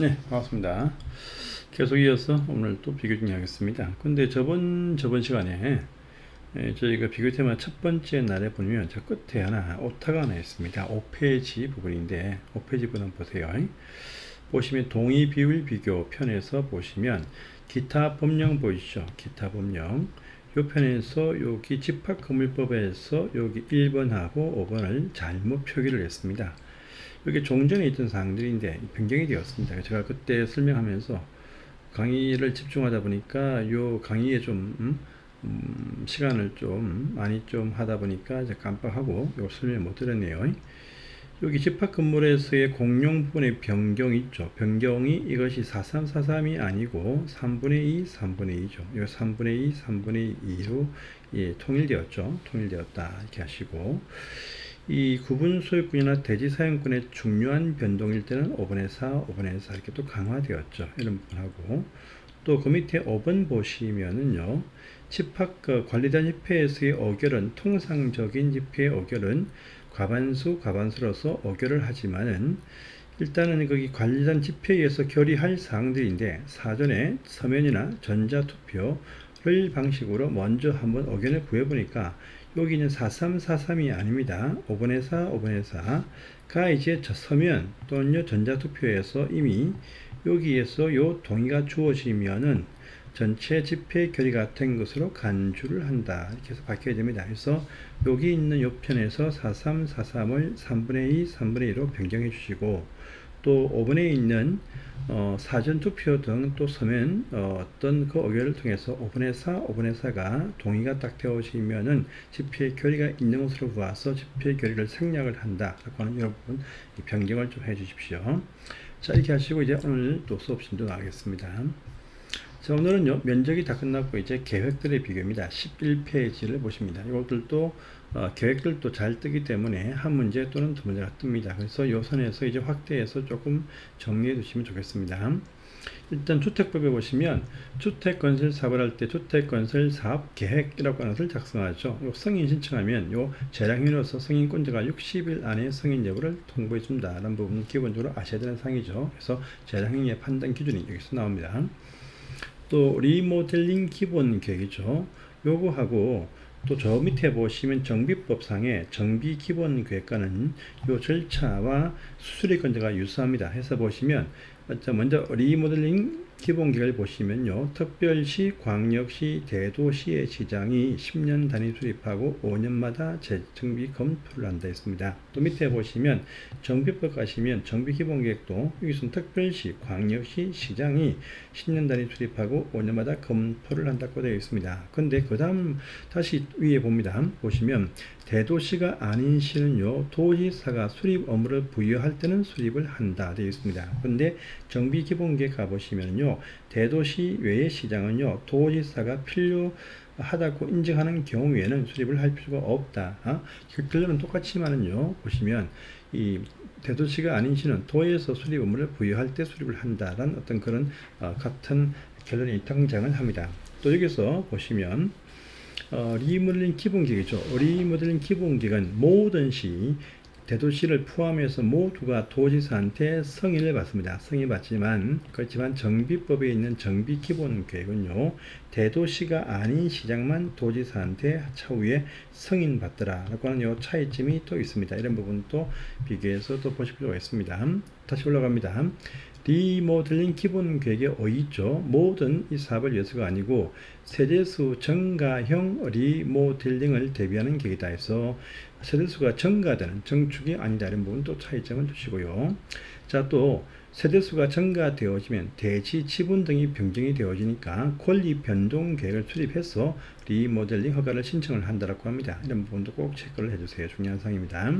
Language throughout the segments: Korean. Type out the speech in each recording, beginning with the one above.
네, 반갑습니다. 계속 이어서 오늘 또 비교 중하겠습니다. 근데 저번 저번 시간에 예, 저희가 비교 테마 첫 번째 날에 보면 저 끝에 하나 오타가 하나 있습니다. 5페이지 부분인데 5페이지 부분 보세요. 보시면 동의 비율 비교 편에서 보시면 기타 법령 보이시죠? 기타 법령 요 편에서 여기 집합건물법에서 여기 1번하고 5번을 잘못 표기를 했습니다. 여기 종전에 있던 사항들인데 변경이 되었습니다. 제가 그때 설명하면서 강의를 집중하다 보니까 요 강의에 좀 음, 음, 시간을 좀 많이 좀 하다 보니까 이제 깜빡하고 요 설명 못 드렸네요. 여기 집합 건물에서의 공용 부분의 변경 있죠. 변경이 이것이 4343이 아니고 3분의 2, 3분의 2죠. 이 3분의 2, 3분의 2로 예, 통일되었죠. 통일되었다 이렇게 하시고 이 구분 소유권이나 대지 사용권의 중요한 변동일 때는 5분의 4, 5분의 4 이렇게 또 강화되었죠. 이런 부분하고 또 그 밑에 5번 보시면은요. 집합 그 관리단 집회에서의 어결은 통상적인 집회의 어결은 과반수 과반수로서 어결을 하지만은 일단은 거기 관리단 집회에서 결의할 사항들인데 사전에 서면이나 전자투표를 방식으로 먼저 한번 의견을 구해보니까 여기는 4343이 아닙니다. 5분의 4, 5분의 4가 이제 저 서면 또는요 전자투표에서 이미 여기에서 요 동의가 주어지면은 전체 집회 결의가 된 것으로 간주를 한다. 이렇게 해서 밝혀야 됩니다. 그래서 여기 있는 요 편에서 4343을 3분의 2, 3분의 2로 변경해 주시고 또 5분에 있는 어, 사전 투표 등 또 서면 어, 어떤 그 의견을 통해서 5분의 4, 5분의 4가 동의가 딱 되어지면은 집회 결의가 있는 것으로 보아서 집회 결의를 생략을 한다라고 하는 여러분 변경을 좀 해주십시오. 자 이렇게 하시고 이제 오늘 또 수업 진도 나가겠습니다. 자, 오늘은요, 면적이 다 끝났고, 이제 계획들의 비교입니다. 11페이지를 보십니다. 이것들도, 어, 계획들도 잘 뜨기 때문에 한 문제 또는 두 문제가 뜹니다. 그래서 요 선에서 이제 확대해서 조금 정리해 두시면 좋겠습니다. 일단 주택법에 보시면 주택 건설 사업을 할 때 주택 건설 사업 계획이라고 하는 것을 작성하죠. 요 승인 신청하면 요 재량인으로서 승인권자가 60일 안에 승인 여부를 통보해 준다라는 부분은 기본적으로 아셔야 되는 사항이죠. 그래서 재량인의 판단 기준이 여기서 나옵니다. 또 리모델링 기본 계획이죠. 요거하고 또 저 밑에 보시면 정비법상의 정비 기본 계획과는 요 절차와 수수료 건제가 유사합니다. 해서 보시면 먼저 리모델링 기본 계획을 보시면요. 특별시, 광역시, 대도시의 시장이 10년 단위 수립하고 5년마다 재정비 검토를 한다 했습니다. 또 밑에 보시면 정비법 가시면 정비 기본 계획도 여기서는 특별시, 광역시, 시장이 10년 단위 수립하고 5년마다 검토를 한다고 되어 있습니다. 근데 그 다음 다시 위에 봅니다. 보시면 대도시가 아닌 시는요 도지사가 수립 업무를 부여할 때는 수립을 한다 되어 있습니다. 근데 정비 기본계획 가보시면요 대도시 외의 시장은요 도지사가 필요 하다고 인정하는 경우에는 수립을 할 필요가 없다. 어? 결론은 똑같지만은요 보시면 이 대도시가 아닌 시는 도에서 수립 업무를 부여할 때 수립을 한다라는 어떤 그런 어, 같은 결론이 등장을 합니다. 또 여기서 보시면 어, 리모델링 기본계획이죠. 리모델링 기본계획은 모든 시 대도시를 포함해서 모두가 도지사한테 승인을 받습니다. 승인 받지만 그렇지만 정비법에 있는 정비 기본 계획은요 대도시가 아닌 시장만 도지사한테 차후에 승인 받더라라고 하는 요 차이점이 또 있습니다. 이런 부분도 비교해서 또 보실 필요가 있습니다. 다시 올라갑니다. 리모델링 기본 계획에 어있죠. 모든 이 사업을 위해서가 아니고 세대수 증가형 리모델링을 대비하는 계획이다 해서 세대수가 증가되는 정축이 아니다 이런 부분 또 차이점을 두시고요. 자 또 세대수가 증가되어지면 대지 지분 등이 변경이 되어지니까 권리 변동 계획을 수립해서 리모델링 허가를 신청을 한다라고 합니다. 이런 부분도 꼭 체크를 해주세요. 중요한 사항입니다.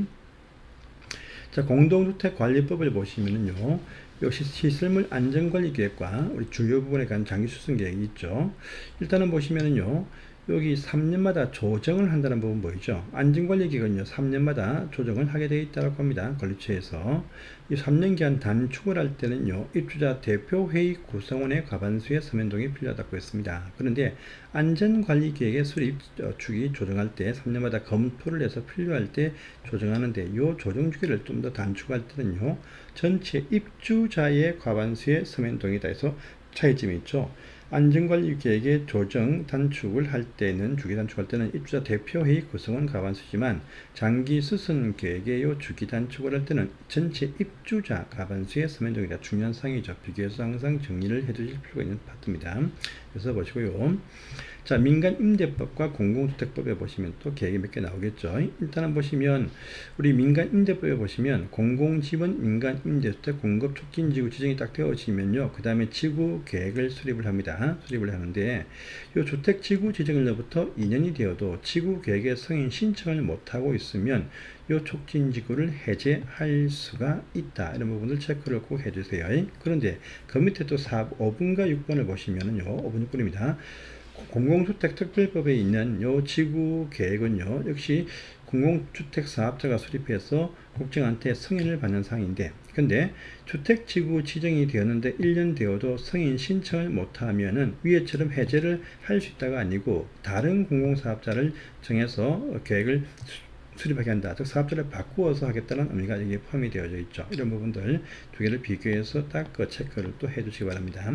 자 공동주택관리법을 보시면은요. 역시 시설물 안전관리 계획과 우리 주요 부분에 관한 장기 수승 계획이 있죠. 일단은 보시면은요. 여기 3년마다 조정을 한다는 부분 보이죠? 안전관리기관은요 3년마다 조정을 하게 되어 있다고 합니다. 관리처에서 이 3년 기한 단축을 할 때는요 입주자 대표회의 구성원의 과반수의 서면동이 필요하다고 했습니다. 그런데 안전관리계획의 수립 어, 주기 조정할 때 3년마다 검토를 해서 필요할 때 조정하는데 이 조정 주기를 좀 더 단축할 때는요 전체 입주자의 과반수의 서면동이다 해서 차이점이 있죠. 안전관리 계획의 조정 단축을 할 때는 주기 단축할 때는 입주자 대표회의 구성원 과반수지만 장기 수선 계획의 요 주기 단축을 할 때는 전체 입주자 과반수의 서면동이다 중요한 사항이죠. 비교해서 항상 정리를 해두실 필요가 있는 파트입니다. 그래서 보시고요. 자, 민간 임대법과 공공주택법에 보시면 또 계획이 몇 개 나오겠죠. 일단은 보시면 우리 민간 임대법에 보시면 공공지원 민간 임대주택 공급 촉진 지구 지정이 딱 되어지면요. 그 다음에 지구 계획을 수립을 합니다. 수립을 하는데 이 주택 지구 지정일로부터 2년이 되어도 지구 계획의 승인 신청을 못하고 있으면 이 촉진 지구를 해제할 수가 있다. 이런 부분을 체크를 꼭 해주세요. 그런데 그 밑에 또 4, 5번과 6번을 보시면은요. 5번 6번입니다. 공공주택 특별법에 있는 요 지구 계획은요 역시 공공주택 사업자가 수립해서 국정한테 승인을 받는 사항인데 근데 주택지구 지정이 되었는데 1년 되어도 승인 신청을 못하면은 위에처럼 해제를 할 수 있다가 아니고 다른 공공사업자를 정해서 계획을 수립하게 한다. 즉 사업자를 바꾸어서 하겠다는 의미가 여기에 포함이 되어져 있죠. 이런 부분들 두 개를 비교해서 딱 그 체크를 또 해주시기 바랍니다.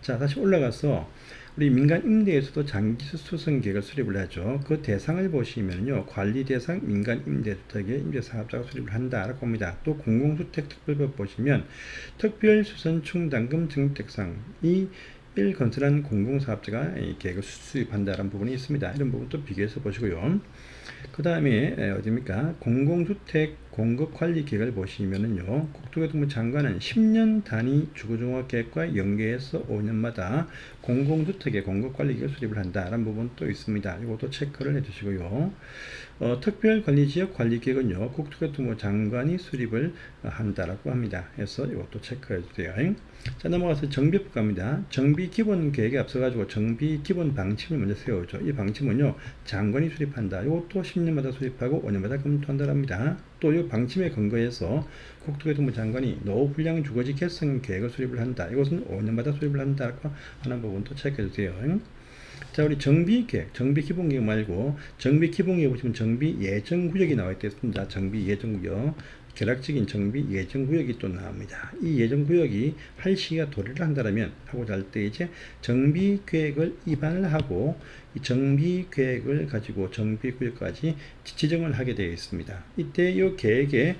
자 다시 올라가서 우리 민간 임대에서도 장기 수선 계획을 수립을 하죠. 그 대상을 보시면요. 관리 대상 민간 임대주택의 임대 사업자가 수립을 한다라고 합니다. 또 공공주택 특별법 보시면 특별 수선 충당금 증액 대상 이1 건설한 공공사업자가 이 계획을 수립한다는 부분이 있습니다. 이런 부분도 비교해서 보시고요. 그 다음에 어디입니까? 공공주택 공급관리 계획을 보시면은요. 국토교통부 장관은 10년 단위 주거종합계획과 연계해서 5년마다 공공주택의 공급관리 계획을 수립을 한다라는 부분 또 있습니다. 이것도 체크를 해주시고요. 어, 특별관리지역 관리계획은요. 국토교통부 장관이 수립을 한다라고 합니다. 해서 이것도 체크해 주세요. 자 넘어가서 정비법 갑니다. 정비 기본 계획에 앞서 가지고 정비 기본 방침을 먼저 세우죠. 이 방침은요 장관이 수립한다. 이것도 10년마다 수립하고 5년마다 검토한다랍니다. 또 이 방침에 근거해서 국토교통부 장관이 노후 불량 주거지 개선 계획을 수립을 한다. 이것은 5년마다 수립을 한다. 하는 부분도 체크해 주세요. 자, 우리 정비 계획, 정비 기본 계획 말고 정비 기본 계획 보시면 정비 예정 구역이 나와 있습니다. 정비 예정 구역. 결합적인 정비 예정 구역이 또 나옵니다. 이 예정 구역이 할 시기가 도래를 한다면 하고자 할 때 이제 정비 계획을 입안을 하고 이 정비 계획을 가지고 정비 구역까지 지정을 하게 되어 있습니다. 이때 이 계획에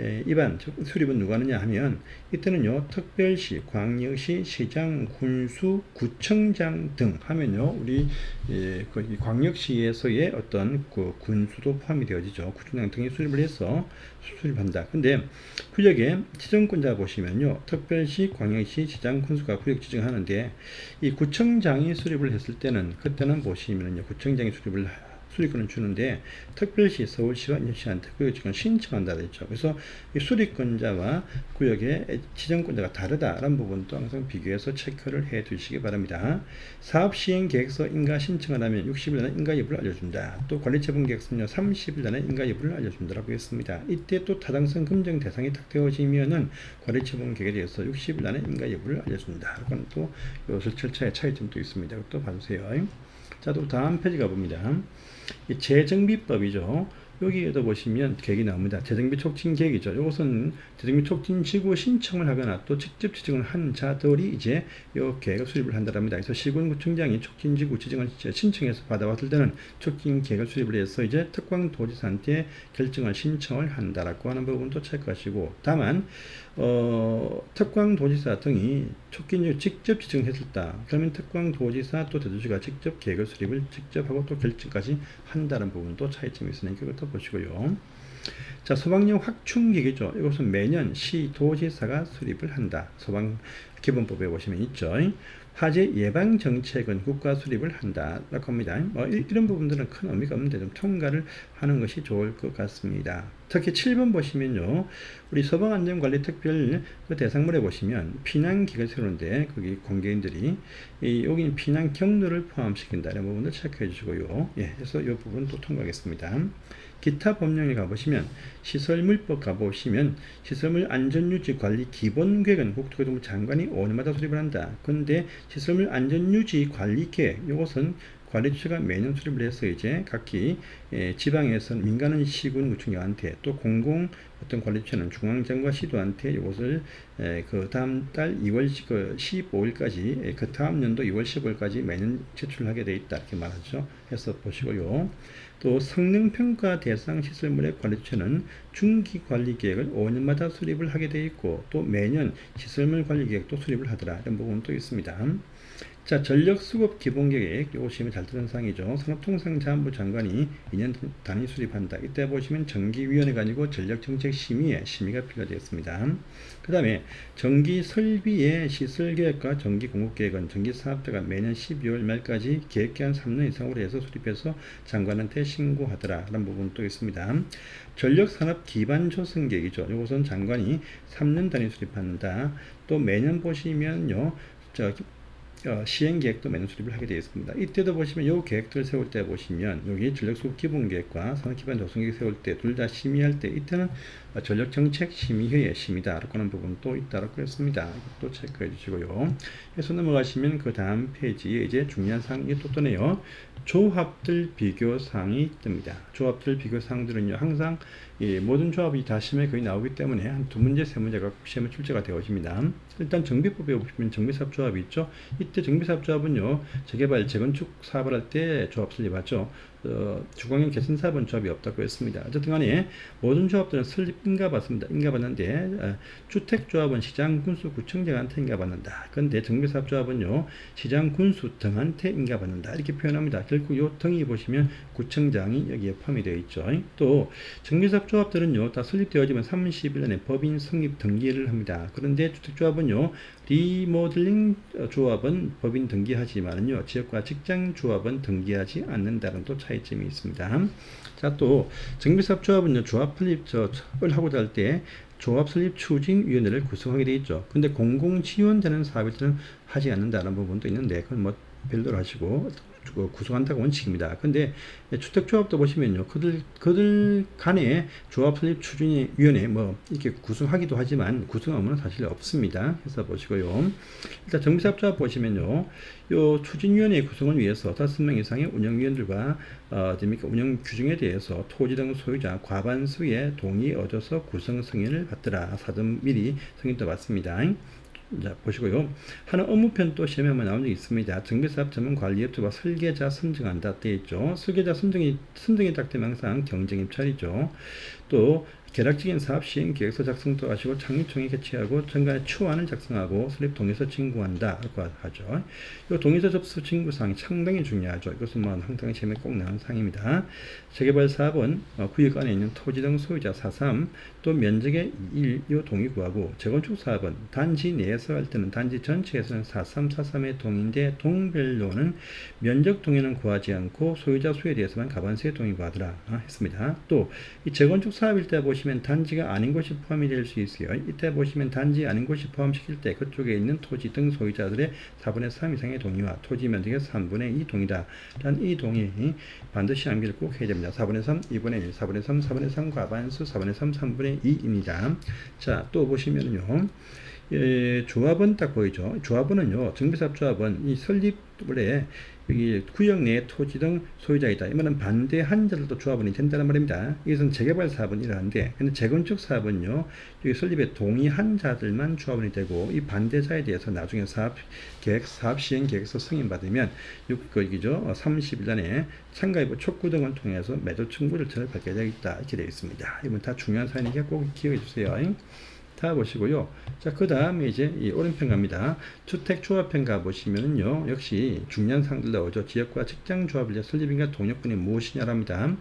에, 입안 즉 수립은 누가 하느냐 하면 이때는요 특별시, 광역시, 시장, 군수, 구청장 등 하면요 우리 예, 그 광역시에서의 어떤 그 군수도 포함이 되어지죠 구청장 등이 수립을 해서 수립한다. 근데 구역에 지정권자 보시면요 특별시, 광역시, 시장, 군수가 구역 지정하는데 이 구청장이 수립을 했을 때는 그때는 보시면요 구청장이 수립을 수리권을 주는데 특별시 서울시와 인천시한테 구역지권 신청한다 그랬죠. 그래서 이 수리권자와 구역의 지정권자가 다르다라는 부분도 항상 비교해서 체크를 해 두시기 바랍니다. 사업 시행 계획서 인가 신청을 하면 60일 전에 인가 여부를 알려준다. 또 관리처분 계획서는요 30일 전에 인가 여부를 알려준다라고 했습니다. 이때 또 타당성 검증 대상이 딱 되어지면은 관리처분 계획에 대해서 60일 안에 인가 여부를 알려준다. 그건 또 이것을 절차의 차이점도 있습니다. 또 봐주세요. 자, 또 다음 페이지 가봅니다. 이 재정비법이죠. 여기에도 보시면 계획이 나옵니다. 재정비 촉진 계획이죠. 이것은 재정비 촉진 지구 신청을 하거나 또 직접 지정을 한 자들이 이제 이 계획을 수립을 한다랍니다. 그래서 시군구청장이 촉진 지구 지정을 신청해서 받아왔을 때는 촉진 계획을 수립을 해서 이제 특광 도지사한테 결정을 신청을 한다라고 하는 부분도 체크하시고 다만 어, 특광 도지사 등이 촉진지구 직접 지정했을 때 그러면 특광 도지사 또 대도시가 직접 계획을 수립을 직접 하고 또 결정까지 한다는 부분도 차이점이 있으니까 그것도 보시고요. 자, 소방령 확충기계죠. 이것은 매년 시, 도지사가 수립을 한다. 소방 기본법에 보시면 있죠. 화재 예방 정책은 국가 수립을 한다. 라고 합니다. 뭐 이- 이런 부분들은 큰 의미가 없는데 좀 통과를 하는 것이 좋을 것 같습니다. 특히 7번 보시면요. 우리 소방안전관리특별 그 대상물에 보시면 피난기가 세우는데 거기 공개인들이 이 여기는 피난 경로를 포함시킨다. 이런 부분을 체크해 주시고요. 예, 그래서 이 부분 또 통과하겠습니다. 기타 법령에 가보시면 시설물법 가보시면 시설물 안전유지 관리 기본계획은 국토교통부 장관이 5년마다 수립을 한다. 근데 시설물 안전유지 관리 계획 이것은 관리처가 매년 수립을 해서 이제 각기 예, 지방에서 민간은 시군 구청장한테 또 공공 어떤 관리처는 중앙정과 시도한테 이것을 에, 그 다음 달 2월 그 15일까지 그 다음 연도 2월 15일까지 매년 제출하게 돼 있다 이렇게 말하죠. 해서 보시고요. 또 성능평가 대상 시설물의 관리처는 중기 관리 계획을 5년마다 수립을 하게 돼 있고 또 매년 시설물 관리 계획도 수립을 하더라 이런 부분도 있습니다. 자, 전력 수급 기본 계획 요거 보시면 잘 들은 사항이죠. 산업통상자원부 장관이 2년 단위 수립한다. 이때 보시면 정기위원회가 아니고 전력정책심의에 심의가 필요되었습니다. 그 다음에 전기 설비의 시설 계획과 전기 공급 계획은 전기 사업자가 매년 12월 말까지 계획기한 3년 이상으로 해서 수립해서 장관한테 신고하더라. 라는 부분도 있습니다. 전력산업 기반 조성 계획이죠. 이것은 장관이 3년 단위 수립한다. 또 매년 보시면요. 저 어, 시행 계획도 매년 수립을 하게 되어 있습니다. 이때도 보시면 요 계획들 세울 때 보시면 여기 전력 수급 기본 계획과 산업 기반 조성 계획 세울 때 둘 다 심의할 때 이때는 어, 전력 정책 심의회의 심의다라고 하는 부분도 있다라고 했습니다. 이것도 체크해 주시고요. 해서 넘어가시면 그 다음 페이지에 이제 중요한 사항이 또 뜨네요. 조합들 비교 사항이 뜹니다. 조합들 비교 사항들은요 항상 이 모든 조합이 다 시험에 거의 나오기 때문에 한 두 문제 세 문제가 시험에 출제가 되어집니다. 일단 정비법에 보시면 정비사업 조합이 있죠. 이때 정비사업 조합은요 재개발 재건축 사업을 할 때 조합 설립하죠. 어, 주광인 개선 사업은 조합이 없다고 했습니다. 어쨌든 간에 모든 조합들은 설립 인가받습니다. 인가받는데 어, 주택조합은 시장 군수 구청장한테 인가받는다. 그런데 정비사업 조합은요 시장 군수 등한테 인가받는다. 이렇게 표현합니다. 결국 요 등이 보시면 구청장이 여기에 포함이 되어 있죠. 또 정비사업 조합들은요 다 설립되어지면 31년에 법인 성립 등기를 합니다. 그런데 주택조합은요 리모델링 조합은 법인 등기하지만요 지역과 직장 조합은 등기하지 않는다는 또 차이점이 있습니다. 자 또 정비사업 조합은요 조합 설립 저을 하고자 할 때 조합 설립 추진 위원회를 구성하게 돼 있죠. 근데 공공 지원되는 사업일 때는 하지 않는다는 부분도 있는데 그건 뭐 별도로 하시고 그 구성한다고 원칙입니다. 근데 주택조합도 보시면요, 그들 그들 간에 조합 설립 추진위원회 뭐 이렇게 구성하기도 하지만 구성하면 사실 없습니다. 해서 보시고요. 일단 정비사업조합 보시면요, 요 추진위원회 구성을 위해서 다섯 명 이상의 운영위원들과 어, 됩니까 운영 규정에 대해서 토지 등 소유자 과반수의 동의 얻어서 구성 승인을 받더라. 사전 미리 승인도 받습니다. 자, 보시고요. 하는 업무편 또 시험에 한번 나온 적이 있습니다. 정비사업 전문 관리 업체와 설계자 선정한다. 되어 있죠. 설계자 선정이, 선정이 딱 되면 항상 경쟁 입찰이죠. 또, 계략적인 사업 시행 계획서 작성도 하시고 창립총회 개최하고 정관의 추안을 작성하고 설립 동의서 진구한다. 라고 하죠. 이 동의서 접수 진구사항이 상당히 중요하죠. 이것은 뭐 항상 시험에 꼭 나오는 사항입니다. 재개발 사업은 어, 구역 안에 있는 토지 등 소유자 4.3, 또 면적의 1, 요 동의 구하고 재건축 사업은 단지 내에서 할 때는 단지 전체에서는 4.3, 4.3의 동의인데 동별로는 면적 동의는 구하지 않고 소유자 수에 대해서만 가반수의 동의 구하더라 아, 했습니다. 또 이 재건축 사업일 때 보시면 단지가 아닌 곳이 포함이 될 수 있어요. 이때 보시면 단지 아닌 곳이 포함시킬 때 그쪽에 있는 토지 등 소유자들의 4분의 3 이상의 동의와 토지 면적의 3분의 2 동의다. 라는 이 동의 반드시 암기를 꼭 해야 됩니다. 4분의 3, 2분의 1, 4분의 3, 4분의 3 과반수, 4분의 3, 3분의 2입니다. 자, 또 보시면요. 예, 조합은 딱 보이죠. 조합은요, 정비사업 조합은 이 설립에 여기 구역 내 토지 등 소유자이다. 이거는 반대한 자들도 조합원이 된다는 말입니다. 이것은 재개발 사업은 이러한데, 근데 재건축 사업은요, 여기 설립에 동의한 자들만 조합원이 되고, 이 반대자에 대해서 나중에 사업 계획, 사업 시행 계획서 승인받으면, 6거기죠. 30일 안에 참가일부 촉구 등을 통해서 매도 청구 절차를 밟게 되어 있다. 이렇게 되어 있습니다. 이건 다 중요한 사안이니까 꼭 기억해 주세요. 다 보시고요. 자, 그 다음에 이제 이 오른편 갑니다. 주택 조합편 가보시면은요, 역시 중요한 사항들 나오죠. 지역과 직장 조합을 위해 설립인가 동력권이 무엇이냐랍니다.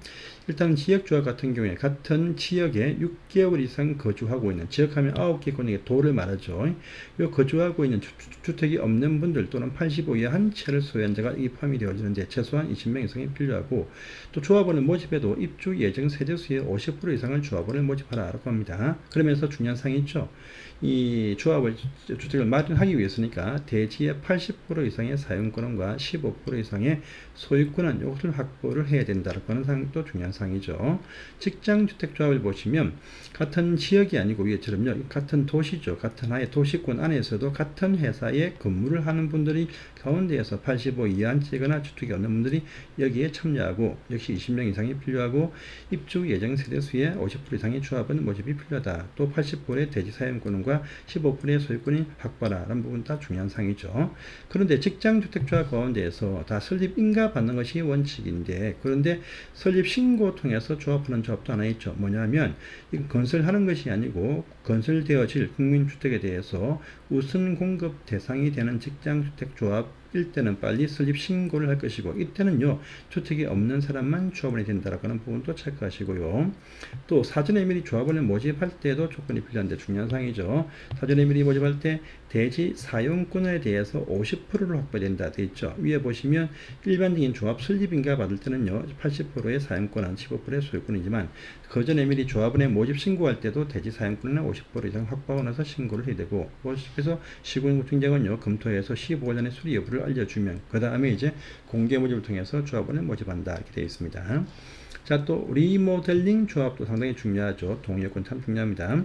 일단 지역조합 같은 경우에 같은 지역에 6개월 이상 거주하고 있는 지역하면 9개 권역의 도를 말하죠. 요 거주하고 있는 주, 택이 없는 분들 또는 85 이하 한 채를 소유한 자가 이 포함이 되어지는데 최소한 20명 이상이 필요하고 또 조합원을 모집해도 입주 예정 세대수의 50% 이상을 조합원을 모집하라라고 합니다. 그러면서 중요한 사항이 있죠. 이 조합을 주택을 마련하기 위해서니까 대지의 80% 이상의 사용권과 15% 이상의 소유권은 이것을 확보를 해야 된다라고 하는 사항도 중요한 사항이죠. 직장 주택 조합을 보시면 같은 지역이 아니고 위에처럼요. 같은 도시죠. 같은 하의 도시권 안에서도 같은 회사에 근무를 하는 분들이 가운데에서 85 이하치거나 주택이 없는 분들이 여기에 참여하고 역시 20명 이상이 필요하고 입주 예정 세대 수의 50% 이상의 조합은 모집이 필요하다. 또 80%의 대지 사용권과 15%의 소유권이 확보라는 부분 다 중요한 사항이죠. 그런데 직장 주택 조합 가운데에서 다 설립 인가 받는 것이 원칙인데 그런데 설립 신고 통해서 조합하는 조합도 하나 있죠. 뭐냐면 이 건설하는 것이 아니고 건설되어질 국민주택에 대해서 우선 공급 대상이 되는 직장주택 조합 일때는 빨리 설립 신고를 할 것이고 이때는요 주택이 없는 사람만 조합원이 된다라고 하는 부분도 체크하시고요 또 사전에 미리 조합원을 모집할 때도 조건이 필요한데 중요한 사항이죠 사전에 미리 모집할 때 대지 사용권에 대해서 50%를 확보된다. 되어 있죠. 위에 보시면 일반적인 조합 설립인가 받을 때는요 80%의 사용권은 15%의 소유권이지만 그 전에 미리 조합원의 모집 신고할 때도 대지 사용권은 50% 이상 확보하고 나서 신고를 해야 되고 그래서 시군구청장은요 검토해서 15년 의 수리 여부를 알려주면 그 다음에 이제 공개 모집을 통해서 조합원을 모집한다. 이렇게 되어 있습니다. 자, 또 리모델링 조합도 상당히 중요하죠. 동의여건 참 중요합니다.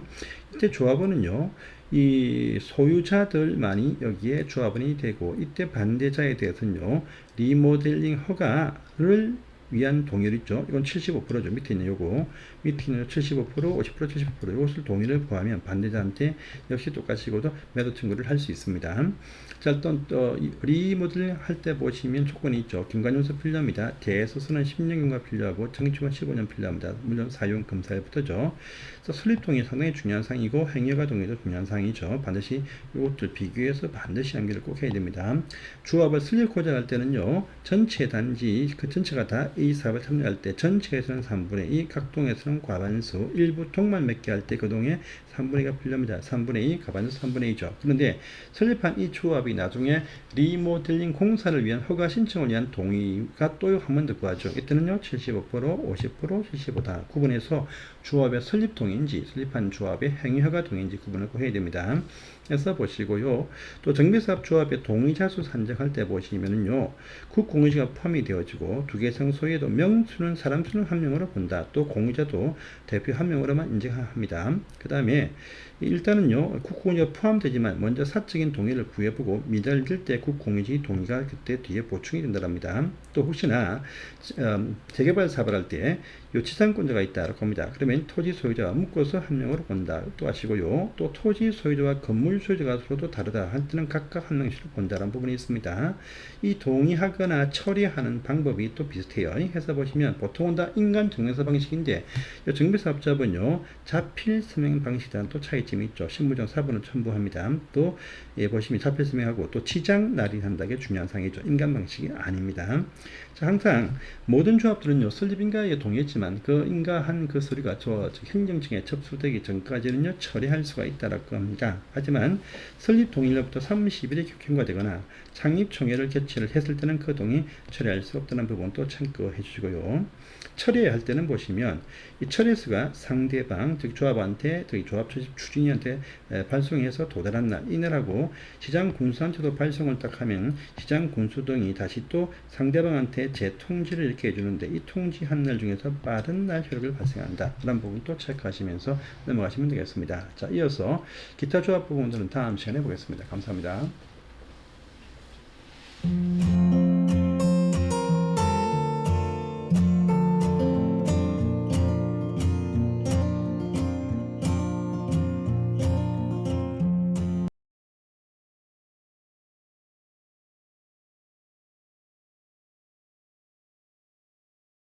이때 조합원은요. 이 소유자들만이 여기에 조합원이 되고 이때 반대자에 대해서는요. 리모델링 허가를 위한 동의를 있죠. 이건 75%죠. 밑에 있는 요거. 밑에 있는 75%, 50%, 75% 이것을 동의를 구하면 반대자한테 역시 똑같이 이것도 매도 청구를 할 수 있습니다. 자, 일단 또 리모델링 할 때 보시면 조건이 있죠. 김관용서 필요합니다. 대소서는 10년경과 필요하고 정치권 15년 필요합니다. 물론 사용 검사에부터죠. 그래서 설립 동의 상당히 중요한 사항이고 행여가 동의도 중요한 사항이죠. 반드시 이것들 비교해서 반드시 연결을 꼭 해야 됩니다. 주합을 설립고자 할 때는요. 전체 단지 그 전체가 다이 사업을 참여할 때 전체에서는 3분의 2, 각동에서는 과반수, 일부 동만 몇 개 할 때 그 동에 3분의 2가 필요합니다. 3분의 2, 과반수 3분의 2죠. 그런데 설립한 이 조합이 나중에 리모델링 공사를 위한 허가 신청을 위한 동의가 또 한 번 더 구하죠. 이때는요, 75%, 50%, 75다 구분해서 조합의 설립 동의인지 설립한 조합의 행위 허가 동의인지 구분을 꼭 해야 됩니다. 해서 보시고요. 또 정비사업 조합의 동의자 수 산정할 때 보시면은요, 국공의지가 포함이 되어지고 두개 이상 소유에도 명수는 사람 수는 한 명으로 본다. 또 공의자도 대표 한 명으로만 인정합니다. 그 다음에 일단은요, 국공의지가 포함되지만 먼저 사적인 동의를 구해보고 미달될 때 국공의지 동의가 그때 뒤에 보충이 된다랍니다. 또 혹시나 음, 재개발 사업을 할 때 요치상권자가 있다라고 합니다. 그러면 토지 소유자와 묶어서 한 명으로 본다. 또 아시고요. 또 토지 소유자와 건물 소유자가 서로 다르다. 할 때는 각각 한 명씩을 본다는 부분이 있습니다. 이 동의하거나 처리하는 방법이 또 비슷해요. 해서 보시면 보통은 다 인간 증명서 방식인데 정비사업자분요 자필 서명 방식이라는 또 차이점이 있죠. 신분증 사본을 첨부합니다. 또 예, 보시면 자필 서명하고 또 지장 날인한다는 게 중요한 사항이죠. 인간 방식이 아닙니다. 자, 항상 모든 조합들은요 설립인가에 동의했지만 그 인가한 그 서류가 저 행정청에 접수되기 전까지는요 처리할 수가 있다라고 합니다. 하지만 설립 동의일로부터 30일이 경과되거나 창립총회를 개최를 했을 때는 그 동의 처리할 수 없다는 부분도 참고해 주시고요. 처리해야 할 때는 보시면 이 처리수가 상대방 즉 조합한테 즉 조합 추진위한테 발송해서 도달한 날 이날하고 시장 군수한테도 발송을 딱 하면 시장 군수 등이 다시 또 상대방한테 재통지를 이렇게 해주는데 이 통지한 날 중에서 빠른 날 효력을 발생한다. 그런 부분도 체크하시면서 넘어가시면 되겠습니다. 자 이어서 기타 조합 부분들은 다음 시간에 보겠습니다. 감사합니다